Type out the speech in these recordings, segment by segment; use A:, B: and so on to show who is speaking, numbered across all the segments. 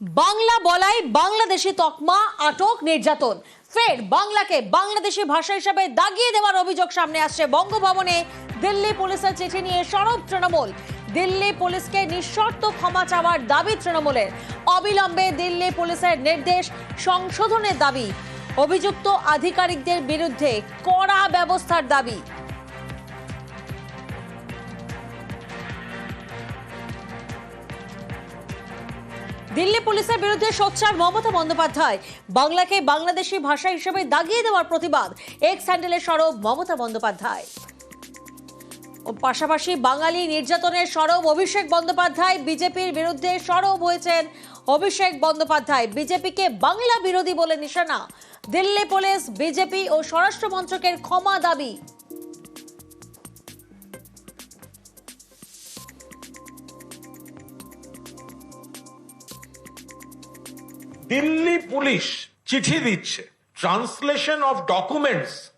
A: বাংলা বলাই বাংলাদেশি তকমা, আটক, নির্যাতন। ফের বাংলাকে বাংলাদেশি ভাষা হিসাবে দাগিয়ে দেওয়ার অভিযোগ সামনে আসছে বঙ্গভবনে। দিল্লি পুলিশের চিঠি নিয়ে সরব তৃণমূল। দিল্লি পুলিশকে নিঃশর্ত ক্ষমা চাওয়ার দাবি তৃণমূলের। অবিলম্বে দিল্লি পুলিশের নির্দেশ সংশোধনের দাবি। অভিযুক্ত আধিকারিকদের বিরুদ্ধে কড়া ব্যবস্থার দাবি। দিল্লি পুলিশের বিরুদ্ধে সোচ্চার মমতা বন্দ্যোপাধ্যায়। বাংলাকে বাংলাদেশি ভাষা হিসেবে দাগিয়ে দেওয়ার প্রতিবাদ এক্স হ্যান্ডেলের সরব মমতা বন্দ্যোপাধ্যায়। পাশাপাশি বাঙালি নির্যাতনের সরব অভিষেক বন্দ্যোপাধ্যায় বিজেপির বিরুদ্ধে সরব হয়েছেন অভিষেক বন্দ্যোপাধ্যায়। বিজেপিকে বাংলা বিরোধী বলে নিশানা। দিল্লি পুলিশ, বিজেপি ও স্বরাষ্ট্র মন্ত্রকের ক্ষমা দাবি।
B: দিল্লি পুলিশ চিঠি দিচ্ছে। Translation of documents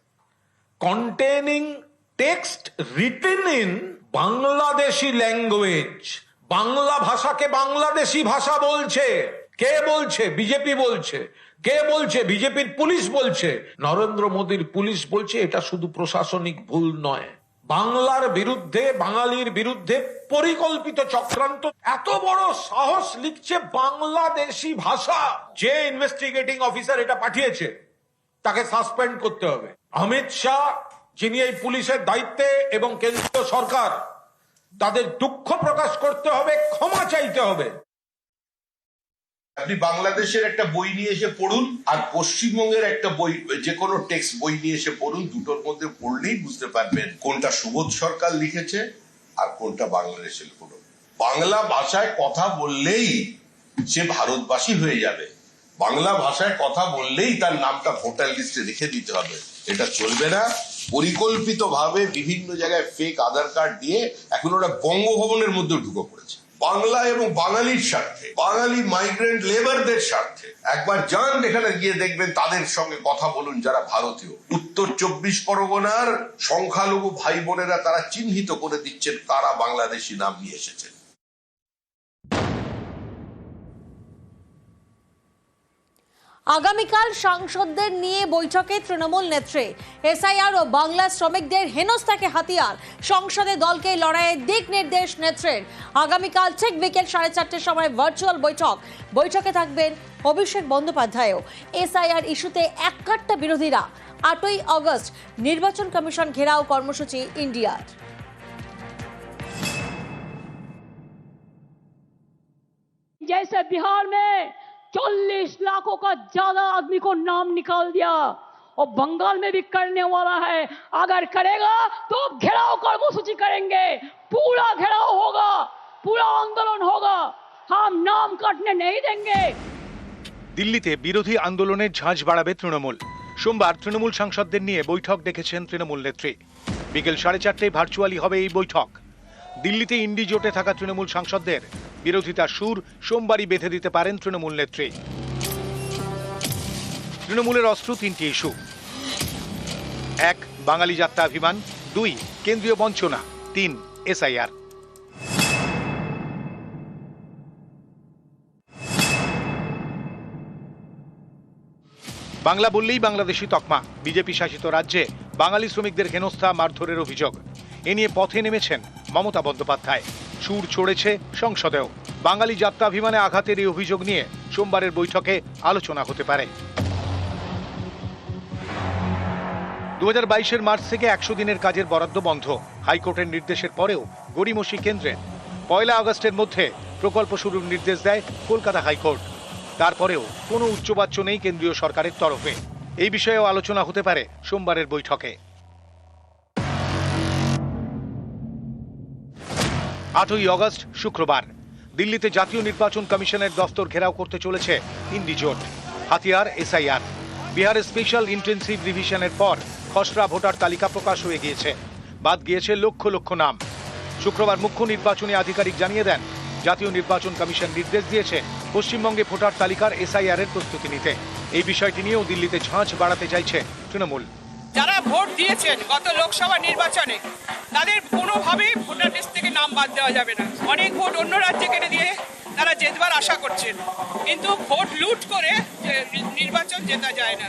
B: containing text written in Bangladeshi language Bangla ভাষাকে বাংলাদেশি ভাষা বলছে। কে বলছে? বিজেপি বলছে। কে বলছে? বিজেপির পুলিশ বলছে। নরেন্দ্র মোদীর পুলিশ বলছে, এটা শুধু প্রশাসনিক ভুল নয়। বাংলার বিরুদ্ধে, বাঙালির বিরুদ্ধে পরিকল্পিত চক্রান্ত। এত বড় সাহস লিখছে বাংলাদেশি ভাষা। যে ইনভেস্টিগেটিং অফিসার এটা পাঠিয়েছে, তাকে সাসপেন্ড করতে হবে। অমিত শাহ, যিনি এই পুলিশের দায়িত্বে এবং কেন্দ্রীয় সরকার, তাদের দুঃখ প্রকাশ করতে হবে, ক্ষমা চাইতে হবে।
C: আপনি বাংলাদেশের একটা বই নিয়ে এসে পড়ুন আর পশ্চিমবঙ্গের একটা বই যে কোনো টেক্সট বই নিয়ে এসে পড়ুন, দুটোর মধ্যে পড়লেই বুঝতে পারবেন কোনটা সুবোধ সরকার লিখেছে আর কোনটা বাংলাদেশের লিখুন বাংলা ভাষায় কথা বললেই সে ভারতবাসী হয়ে যাবে। বাংলা ভাষায় কথা বললেই তার নামটা ভোটার লিস্টে লিখে দিতে হবে। এটা চলবে না। পরিকল্পিত ভাবে বিভিন্ন জায়গায় ফেক আধার কার্ড দিয়ে এখন ওরা বঙ্গভবনের মধ্যে ঢুকে পড়েছে। বাংলা এবং বাঙালির স্বার্থে, বাঙালি মাইগ্রেন্ট লেবারদের স্বার্থে। একবার যান এখানে, গিয়ে দেখবেন তাদের সঙ্গে কথা বলুন যারা ভারতীয়। উত্তর চব্বিশ পরগনার সংখ্যালঘু ভাই বোনেরা তারা চিহ্নিত করে দিচ্ছেন তারা বাংলাদেশি নাম নিয়ে এসেছেন।
A: আগামীকাল সাংসদদের নিয়ে বৈঠকে তৃণমূল নেত্রী এসআইআর ও বাংলা শ্রমিকদের হেনস্থাকে হাতিয়ার সংসদে দলকে লড়াইয়ের দিক নির্দেশ নেত্রের আগামীকাল ঠিক বিকেল সাড়ে চারটের সময় ভার্চুয়াল বৈঠক বৈঠকে থাকবেন অভিষেক বন্দ্যোপাধ্যায়ও এসআইআর ইস্যুতে এককাট্টা বিরোধীরা আটই আগস্ট নির্বাচন কমিশন ঘেরাও কর্মসূচি ইন্ডিয়ার
D: जैसे बिहार में 40 लाखों का ज्यादा आदमी को नाम निकाल दिया और बंगाल में भी करने वाला है अगर करेगा तो घेराव कर्मसूची करेंगे पूरा घेराव होगा पूरा आंदोलन होगा हम नाम काटने नहीं देंगे
E: দিল্লিতে বিরোধী আন্দোলনের ঝাঁঝ বাড়াবে তৃণমূল সোমবার তৃণমূল সাংসদদের নিয়ে বৈঠক ডেকেছেন তৃণমূল নেত্রী বিকেল সাড়ে চারটায় ভার্চুয়ালি হবে এই বৈঠক দিল্লিতে ইন্ডি জোটে থাকা তৃণমূল সাংসদদের বিরোধিতার সুর সোমবারই বেঁধে দিতে পারেন তৃণমূল নেত্রী। তৃণমূলের অস্ত্র তিনটি ইস্যু। এক, বাঙালি যাত্রাভিমান দুই, কেন্দ্রীয় বঞ্চনা। তিন, এসআইআর। বাংলা বললেই বাংলাদেশি তকমা। বিজেপি শাসিত রাজ্যে বাঙালি শ্রমিকদের হেনস্থা, মারধরের অভিযোগ। এ নিয়ে পথে নেমেছেন মমতা বন্দ্যোপাধ্যায়। সুর ছড়েছে সংসদেও। বাঙালি যাত্রাভিমানে আঘাতের এই অভিযোগ নিয়ে সোমবারের বৈঠকে আলোচনা হতে পারে। দু হাজার বাইশের মার্চ থেকে একশো দিনের কাজের বরাদ্দ বন্ধ। হাইকোর্টের নির্দেশের পরেও গড়িমসি কেন্দ্রে। পয়লা আগস্টের মধ্যে প্রকল্প শুরুর নির্দেশ দেয় কলকাতা হাইকোর্ট। তারপরেও কোনো উচ্চবাচ্য নেই কেন্দ্রীয় সরকারের তরফে। এই বিষয়েও আলোচনা হতে পারে সোমবারের বৈঠকে। আটই অগস্ট, শুক্রবার। দিল্লিতে জাতীয় নির্বাচন কমিশনের দফতর ঘেরাও করতে চলেছে ইন্ডি জোট। হাতিয়ার, এসআইআর। বিহারের স্পেশাল ইন্টেন্সিভ রিভিশনের পর খসড়া ভোটার তালিকা প্রকাশ হয়ে গিয়েছে। বাদ গিয়েছে লক্ষ লক্ষ নাম। শুক্রবার মুখ্য নির্বাচনী আধিকারিক জানিয়ে দেন, জাতীয় নির্বাচন কমিশন নির্দেশ দিয়েছে পশ্চিমবঙ্গে ভোটার তালিকার এসআইআর এর প্রস্তুতি নিতে। এই বিষয়টি নিয়েও দিল্লিতে ঝাঁঝ বাড়াতে চাইছে তৃণমূল।
F: যারা ভোট দিয়েছেন গত লোকসভা নির্বাচনে, তাদের কোনোভাবেই ভোটার লিস্ট থেকে নাম বাদ দেওয়া যাবে না। অনেক ভোট অন্য রাজ্যে কেটে দিয়ে তারা জেতবার আশা করছেন। কিন্তু ভোট লুট করে নির্বাচন জেতা যায় না।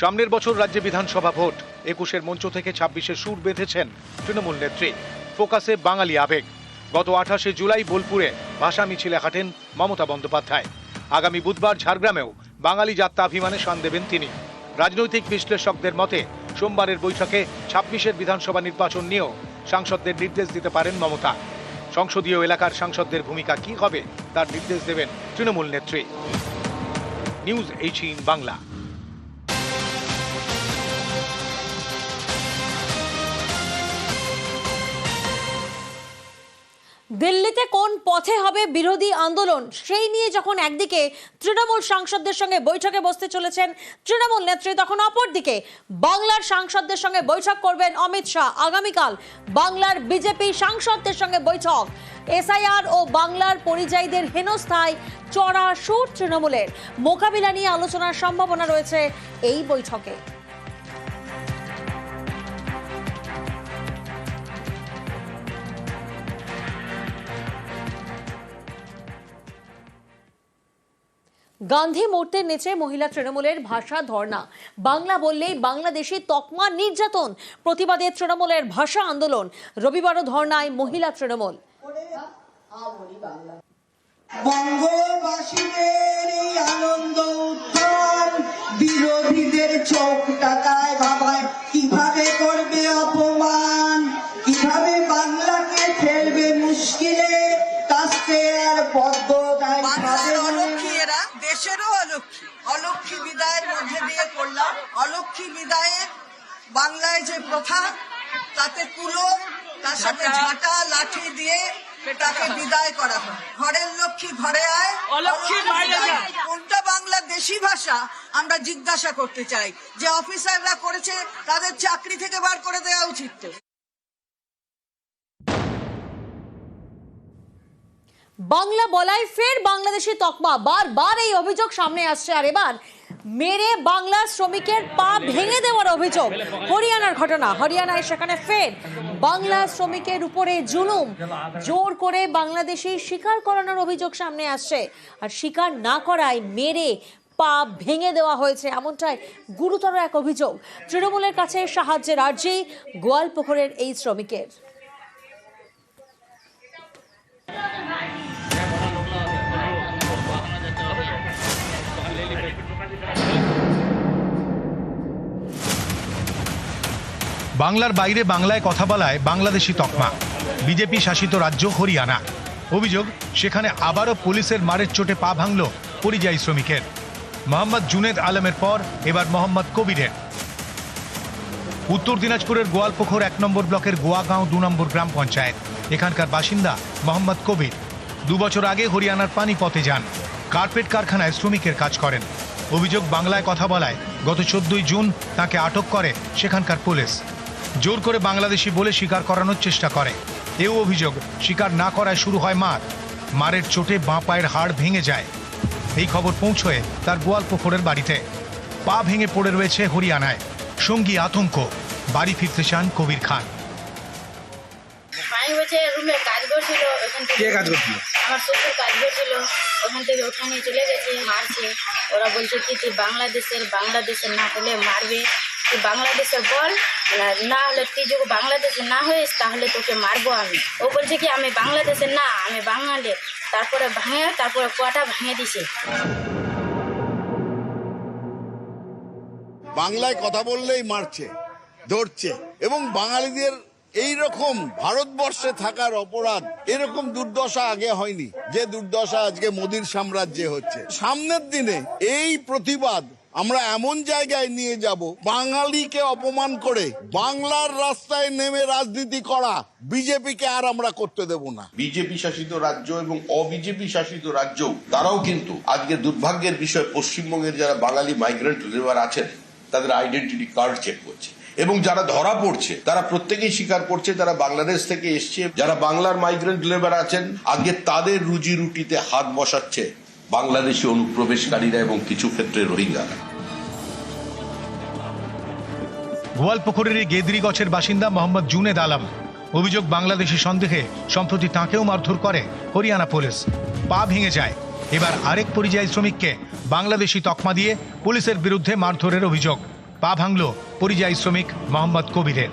E: সামনের বছর রাজ্যে বিধানসভা ভোট। একুশের মঞ্চ থেকে ছাব্বিশে সুর বেঁধেছেন তৃণমূল নেত্রী। ফোকাসে বাঙালি আবেগ। গত আঠাশে জুলাই বোলপুরে ভাষা মিছিলে হাঁটেন মমতা বন্দ্যোপাধ্যায়। আগামী বুধবার ঝাড়গ্রামেও বাঙালি যাত্রাভিমানে শান দেবেন তিনি। রাজনৈতিক বিশ্লেষকদের মতে, সোমবারের বৈঠকে ছাব্বিশের বিধানসভা নির্বাচন নিয়েও সাংসদদের নির্দেশ দিতে পারেন মমতা। সংসদীয় এলাকার সাংসদদের ভূমিকা কি হবে তার নির্দেশ দেবেন তৃণমূল নেত্রী। News eighteen Bangla.
A: দিল্লিতে কোন পথে হবে বিরোধী আন্দোলন? সেই নিয়ে যখন একদিকে তৃণমূল সাংসদদের সঙ্গে বৈঠকে বসতে চলেছেন তৃণমূল নেত্রী, তখন অপরদিকে বাংলার সাংসদদের সঙ্গে বৈঠক করবেন অমিত শাহ। আগামীকাল বাংলার বিজেপি সাংসদদের সঙ্গে বৈঠক। এসআইআর ও বাংলার পরিযায়ীদের হেনস্থায় চড়া সুর তৃণমূলের। মোকাবিলা নিয়ে আলোচনার সম্ভাবনা রয়েছে এই বৈঠকে। গান্ধী মূর্তির নিচে মহিলা তৃণমূলের ভাষা ধর্ণা। বাংলা বললেই বাংলাদেশি তকমা নির্যাতন, প্রতিবাদে তৃণমূলের ভাষা আন্দোলন। রবিবারও ধর্ণায় মহিলা তৃণমূল।
G: আনন্দ বিরোধীদের কীভাবে করবে অপমান? কীভাবে বাংলাকে ফেলবে মুশকিলে? আর পদ্ম
H: দেশেরও অলক্ষী অলক্ষী বিদায়ের মধ্যে দিয়ে করলাম। অলক্ষী বিদায়ে বাংলায় যে প্রথা তাতে তুলো তার সাথে ঝাঁটা। লাঠি দিয়ে তাকে বিদায় করা হয়। ঘরের লক্ষ্মী ঘরে আয়। কোনটা বাংলা দেশি ভাষা আমরা জিজ্ঞাসা করতে চাই। যে অফিসাররা করেছে তাদের চাকরি থেকে বার করে দেওয়া উচিত
A: বাংলা বলাই ফের বাংলাদেশি তকমা। বারবার এই অভিযোগ সামনে আসছে। আর এবার মেরে বাংলা শ্রমিকের পা ভেঙে দেওয়ার অভিযোগ। হরিয়ানার ঘটনা। হরিয়ানায় সেখানে ফের বাংলা শ্রমিকের উপরে জুলুম। জোর করে বাংলাদেশি শিকার করানোর অভিযোগ সামনে আসছে। আর শিকার না করায় মেরে পা ভেঙে দেওয়া হয়েছে। এমনটাই গুরুতর এক অভিযোগ। তৃণমূলের কাছে সাহায্যের আর্জি গোয়ালপুকুরের এই শ্রমিকের।
E: বাংলার বাইরে বাংলায় কথা বলায় বাংলাদেশি তকমা। বিজেপি শাসিত রাজ্য হরিয়ানা। অভিযোগ, সেখানে আবারও পুলিশের মারের চোটে পা ভাঙল পরিযায়ী শ্রমিকের। মোহাম্মদ জুনেদ আলমের পর এবার মোহাম্মদ কবিরের। উত্তর দিনাজপুরের গোয়ালপুকুর এক নম্বর ব্লকের গোয়াগাঁও দু নম্বর গ্রাম পঞ্চায়েত। এখানকার বাসিন্দা মোহাম্মদ কবির। দু বছর আগে হরিয়ানার পানিপথে যান। কার্পেট কারখানায় শ্রমিকের কাজ করেন। অভিযোগ, বাংলায় কথা বলায় গত চোদ্দই জুন তাকে আটক করে সেখানকার পুলিশ। জোর করে বাংলাদেশি বলে স্বীকার করানোর চেষ্টা করে। এও অভিযোগ স্বীকার না করায় শুরু হয় মার। মারের চোটে বাঁ পায়ের হাড় ভেঙে যায়। এই খবর পৌঁছয় তার গোয়ালপুকুরের বাড়িতে। পা ভেঙে পড়ে রয়েছে হরিয়ানায়। সঙ্গী আতঙ্ক বাড়ি ফিরতে চান কবির খান।
I: রুমে কাজ করছিল ওখান থেকে কাজ করছিল? আমার শ্বশুর কাজ করছিল ওখান থেকে ওখানে চলে গেছে মারছে। ওরা বলছে কি তুই বাংলাদেশের বাংলাদেশের না হলে মারবে? বাংলাদেশে বল না- না হলে তুই যদি বাংলাদেশে না হইস, তাহলে তোকে মারবো আমি। ও বলছে কি, আমি বাংলাদেশে না, আমি বাঙালি। তারপরে ভাঙে, তারপরে কটা ভেঙে দিছে।
J: বাংলায় কথা বললেই মারছে, ধরছে। এবং বাঙালিদের এই রকম ভারতবর্ষে থাকার অপরাধ, এরকম দুর্দশা আগে হয়নি। যে দুর্দশা আজকে মোদির সাম্রাজ্যে হচ্ছে। সামনের দিনে এই প্রতিবাদ আমরা এমন জায়গায় নিয়ে যাব, বাঙালিকে অপমান করে বাংলার রাস্তায় নেমে রাজনীতি করা বিজেপিকে আর আমরা করতে দেব না।
C: বিজেপি শাসিত রাজ্য এবং অবিজেপি শাসিত রাজ্য, তারাও কিন্তু আজকে দুর্ভাগ্যের বিষয়, পশ্চিমবঙ্গের যারা বাঙালি মাইগ্রেন্ট লেবার আছেন, তাদের আইডেন্টিটি কার্ড চেক করছে। এবং যারা ধরা পড়ছে, তারা প্রত্যেকেই স্বীকার করছে, তারা বাংলাদেশ থেকে এসছে। যারা বাংলার মাইগ্রেন্ট লেবার আছেন আজকে তাদের রুজি রুটিতে হাত বসাচ্ছে বাংলাদেশি অনুপ্রবেশকারীরা এবং কিছু ক্ষেত্রে রোহিঙ্গারা
E: গোয়ালপুকুরের এই গেদরি গছের বাসিন্দা মোহাম্মদ জুনেদ আলম। অভিযোগ বাংলাদেশি সন্দেহে সম্প্রতি তাঁকেও মারধর করে হরিয়ানা পুলিশ। পা ভেঙে যায়। এবার আরেক পরিযায়ী শ্রমিককে বাংলাদেশি তকমা দিয়ে পুলিশের বিরুদ্ধে মারধরের অভিযোগ। পা ভাঙল পরিযায়ী শ্রমিক মোহাম্মদ কবিরের।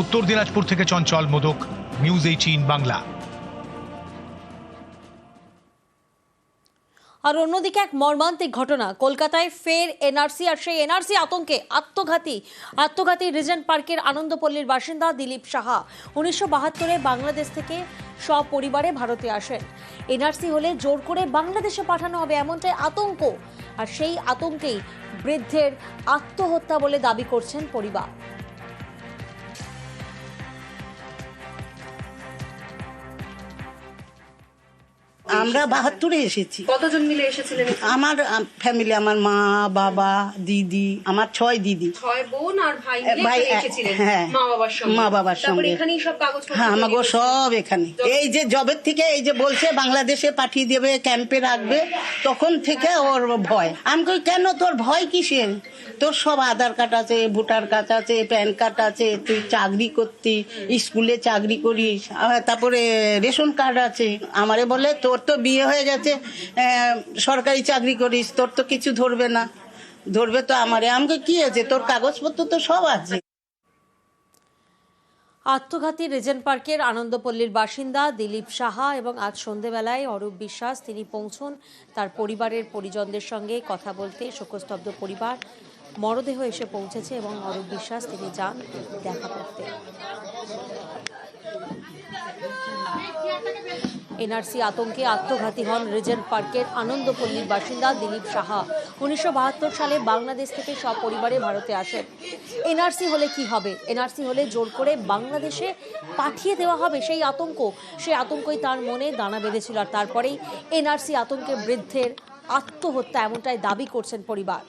E: উত্তর দিনাজপুর থেকে চঞ্চল মোদক, নিউজ এইটিন বাংলা।
A: আর অন্যদিকে এক মর্মান্তিক ঘটনা, কলকাতায় ফের এনআরসি আর সেই এনআরসি আতঙ্কে আত্মঘাতী আত্মঘাতী রিজেন্ট পার্কের আনন্দপল্লীর বাসিন্দা দিলীপ সাহা। উনিশশো বাহাত্তরে বাংলাদেশ থেকে সপরিবারে ভারতে আসেন। এনআরসি হলে জোর করে বাংলাদেশে পাঠানো হবে এমনটাই আতঙ্ক। আর সেই আতঙ্কেই বৃদ্ধের আত্মহত্যা বলে দাবি করছেন পরিবার।
K: আমরা বাহাত্তরে এসেছি।
L: কতজন মিলে এসেছিলেন?
K: আমার ফ্যামিলি আমার মা বাবা দিদি আমার ছয় দিদি।
L: ছয় বোন আর ভাই
K: ভাই, হ্যাঁ।
L: মা বাবার সঙ্গে।
K: হ্যাঁ আমাকে সব এখানে। এই যে জবের থেকে এই যে বলছে বাংলাদেশে পাঠিয়ে দেবে ক্যাম্পে রাখবে তখন থেকে ওর ভয়। আমি কই কেন তোর ভয় কিসের? তোর সব আধার কার্ড আছে ভোটার কার্ড আছে প্যান কার্ড আছে তুই চাকরি করতি স্কুলে চাকরি করিস তারপরে রেশন কার্ড আছে। আমারে বলে তোর তো বিয়ে হয়ে গেছে সরকারি চাকরি করিস, তোর তো কিছু ধরবে না। ধরবে তো আমারে, আমাকে কি আছে? তোর কাগজপত্র তো সব আছে।
A: আত্মঘাতী রিজেন্ট পার্কের আনন্দপল্লীর বাসিন্দা দিলীপ সাহা এবং আজ সন্ধেবেলায় অরূপ বিশ্বাস, তিনি পৌঁছন তার পরিবারের পরিজনদের সঙ্গে কথা বলতে। শোকস্তব্ধ পরিবার মরদেহ এসে পৌঁছেছে এবং অরূপ বিশ্বাস, তিনি যান দেখা করতে। এনআরসি আতঙ্কে আত্মঘাতী হন রিজেন্ট পার্কের আনন্দপল্লীর বাসিন্দা দিলীপ সাহা। উনিশশো বাহাত্তর সালে বাংলাদেশ থেকে সপরিবারে ভারতে আসেন। এনআরসি হলে কি হবে? এনআরসি হলে জোর করে বাংলাদেশে পাঠিয়ে দেওয়া হবে সেই আতঙ্ক। সেই আতঙ্কই তার মনে দানা বেঁধেছিল আর তারপরেই এনআরসি আতঙ্কে বৃদ্ধের আত্মহত্যা এমনটাই দাবি করছেন পরিবার।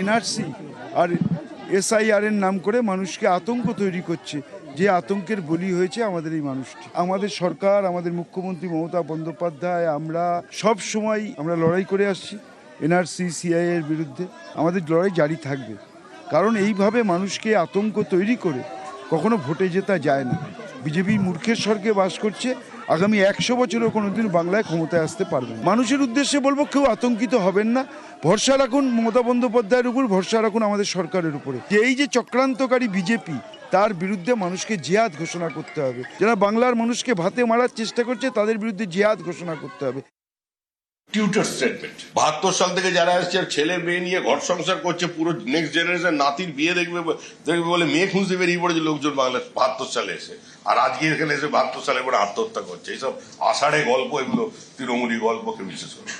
M: এনআরসি আর এসআইআর এর নাম করে মানুষকে আতঙ্ক তৈরি করছে। যে আতঙ্কের বলি হয়েছে আমাদের এই মানুষটি। আমাদের সরকার, আমাদের মুখ্যমন্ত্রী মমতা বন্দ্যোপাধ্যায়, আমরা সব সময় আমরা লড়াই করে আসছি। এনআরসি সিআই এর বিরুদ্ধে আমাদের লড়াই জারি থাকবে। কারণ এইভাবে মানুষকে আতঙ্ক তৈরি করে কখনো ভোটে জেতা যায় না। বিজেপি মূর্খের স্বর্গে বাস করছে, আগামী একশো বছরও কোনোদিন বাংলায় ক্ষমতায় আসতে পারবে। মানুষের উদ্দেশ্যে বলব, কেউ আতঙ্কিত হবেন না। ভরসা রাখুন, মমতা বন্দ্যোপাধ্যায়ের উপর ভরসা রাখুন আমাদের সরকারের উপরে। যে এই যে চক্রান্তকারী বিজেপি, তার বিরুদ্ধে মানুষকে জিহাদ ঘোষণা করতে হবে। যারা বাংলার মানুষকে ভাতে মারার চেষ্টা করছে, তাদের বিরুদ্ধে জিহাদ ঘোষণা করতে হবে।
C: টিউটার স্টেটমেন্ট বাহাত্তর সাল থেকে যারা এসছে ছেলে মেয়ে নিয়ে ঘর সংসার করছে, পুরো নেক্সট জেনারেশন নাতির বিয়ে দেখবে দেখবে বলে মেয়ে খুঁজতে বেরিয়ে পড়েছে লোকজন বাংলা বাহাত্তর সালে এসে। আর আজকে এখানে এসে বাহাত্তর সালে পরে আত্মহত্যা করছে। এইসব আষাঢ়ে গল্প এগুলো, তৃণমূলী গল্পকে বিশেষ করে।